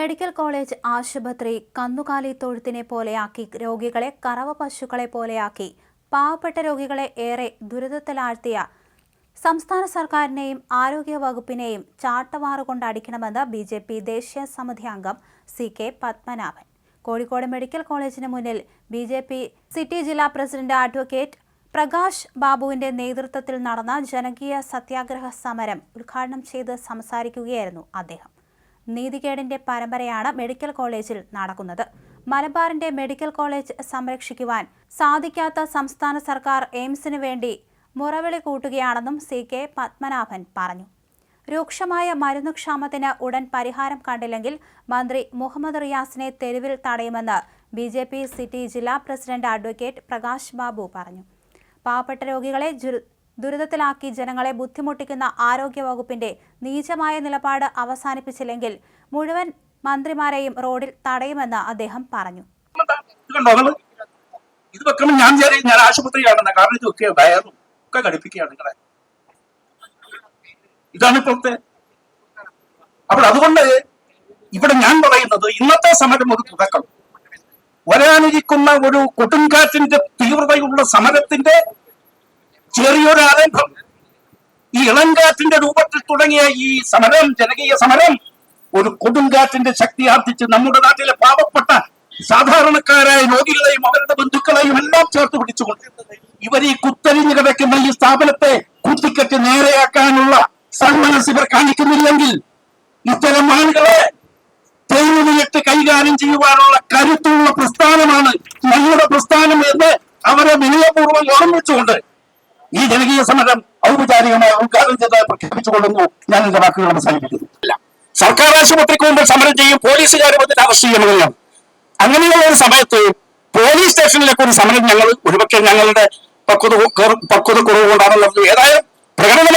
Medical college ആശുപത്രി കന്നുകാലി തൊഴുത്തിനെ പോലെയാക്കി രോഗികളെ കറവ പശുക്കളെ പോലെയാക്കി. പാവപ്പെട്ട രോഗികളെ ഏറെ ദുരിതത്തിലാഴ്ത്തിയ സംസ്ഥാന സർക്കാരിനെയും ആരോഗ്യ വകുപ്പിനെയും ചാട്ടവാറുകൊണ്ട് അടിക്കണമെന്ന് ബി ജെ പി ദേശീയ സമിതി അംഗം C K Padmanabhan. Kozhikode medical കോളേജിന് മുന്നിൽ ബി ജെ പി സിറ്റി ജില്ലാ പ്രസിഡന്റ് അഡ്വക്കേറ്റ് പ്രകാശ് ബാബുവിന്റെ നേതൃത്വത്തിൽ നടന്ന ജനകീയ സത്യാഗ്രഹ സമരം ഉദ്ഘാടനം ചെയ്ത് സംസാരിക്കുകയായിരുന്നു അദ്ദേഹം. നീതികേടിന്റെ പരമ്പരയാണ് മെഡിക്കൽ കോളേജിൽ നടക്കുന്നത്. മലബാറിന്റെ മെഡിക്കൽ കോളേജ് സംരക്ഷിക്കുവാൻ സാധിക്കാത്ത സംസ്ഥാന സർക്കാർ എയിംസിന് വേണ്ടി മുറവിളി കൂട്ടുകയാണെന്നും സി കെ പത്മനാഭൻ പറഞ്ഞു. രൂക്ഷമായ മരുന്നുക്ഷാമത്തിന് ഉടൻ പരിഹാരം കണ്ടില്ലെങ്കിൽ മന്ത്രി മുഹമ്മദ് റിയാസിനെ തെരുവിൽ തടയുമെന്ന് ബി ജെ പി സിറ്റി ജില്ലാ പ്രസിഡന്റ് അഡ്വക്കേറ്റ് പ്രകാശ് ബാബു പറഞ്ഞു. പാവപ്പെട്ട രോഗികളെ ദുരിതത്തിലാക്കി ജനങ്ങളെ ബുദ്ധിമുട്ടിക്കുന്ന ആരോഗ്യ വകുപ്പിന്റെ നീചമായ നിലപാട് അവസാനിപ്പിച്ചില്ലെങ്കിൽ മുഴുവൻ മന്ത്രിമാരെയും റോഡിൽ തടയുമെന്ന് അദ്ദേഹം പറഞ്ഞു? ഇത് വെക്കുമ്പോൾ ഞാൻ ഞാൻ ആശുപത്രിയാണെന്ന കാരണം ഇതൊക്കെ വയറും ഒക്കെ ഘടിപ്പിക്കുകയാണ് നിങ്ങളെ. ഇതാണ് ഇപ്പോഴത്തെ. അപ്പോൾ അതുകൊണ്ട് ഇവിടെ ഞാൻ പറയുന്നത് ഇന്നത്തെ സമരം ഒരു തുടക്കം. വരാനിരിക്കുന്ന ഒരു കൊടുങ്കാറ്റിന്റെ തീവ്രതയുള്ള സമരത്തിന്റെ ചെറിയൊരു ആരംഭം ഈ ഇളങ്കാറ്റിന്റെ രൂപത്തിൽ തുടങ്ങിയ ഈ സമരം ജനകീയ സമരം ഒരു കൊടുങ്കാറ്റിന്റെ ശക്തി ആർജിച്ച് നമ്മുടെ നാട്ടിലെ പാവപ്പെട്ട സാധാരണക്കാരായ രോഗികളെയും അവരുടെ ബന്ധുക്കളെയും എല്ലാം ചേർത്ത് പിടിച്ചുകൊണ്ട് ഇവർ ഈ കുത്തരിഞ്ഞു കിടക്കുന്ന ഈ സ്ഥാപനത്തെ കുത്തിക്കെട്ടി നേരെയാക്കാനുള്ള സന്മനസ് ഇവർ കാണിക്കുന്നില്ലെങ്കിൽ ഇത്തരം ആളുകളെ തെരുവിലിട്ട് കൈകാര്യം ചെയ്യുവാനുള്ള കരുത്തുള്ള പ്രസ്ഥാനമാണ് നമ്മുടെ പ്രസ്ഥാനം എന്ന് അവരെ വിനയപൂർവം ഓർമ്മിച്ചുകൊണ്ട് ഈ ജനകീയ സമരം ഔപചാരികമായി ഉദ്ഘാടനം ചെയ്തതായി പ്രഖ്യാപിച്ചുകൊള്ളുന്നു ഞാൻ എന്റെ വാക്കുകൾ അവസാനിപ്പിക്കുന്നു. സർക്കാർ ആശുപത്രിക്ക് മുമ്പിൽ സമരം ചെയ്യും പോലീസുകാർ അതിന്റെ അറസ്റ്റ് അങ്ങനെയുള്ള ഒരു സമയത്ത് പോലീസ് സ്റ്റേഷനിലേക്ക് ഒരു സമരം ഞങ്ങൾ ഒരുപക്ഷെ ഞങ്ങളുടെ പക്വത പക്വത കുറവ് കൊണ്ടാണ് ഏതായാലും ഏതായാലും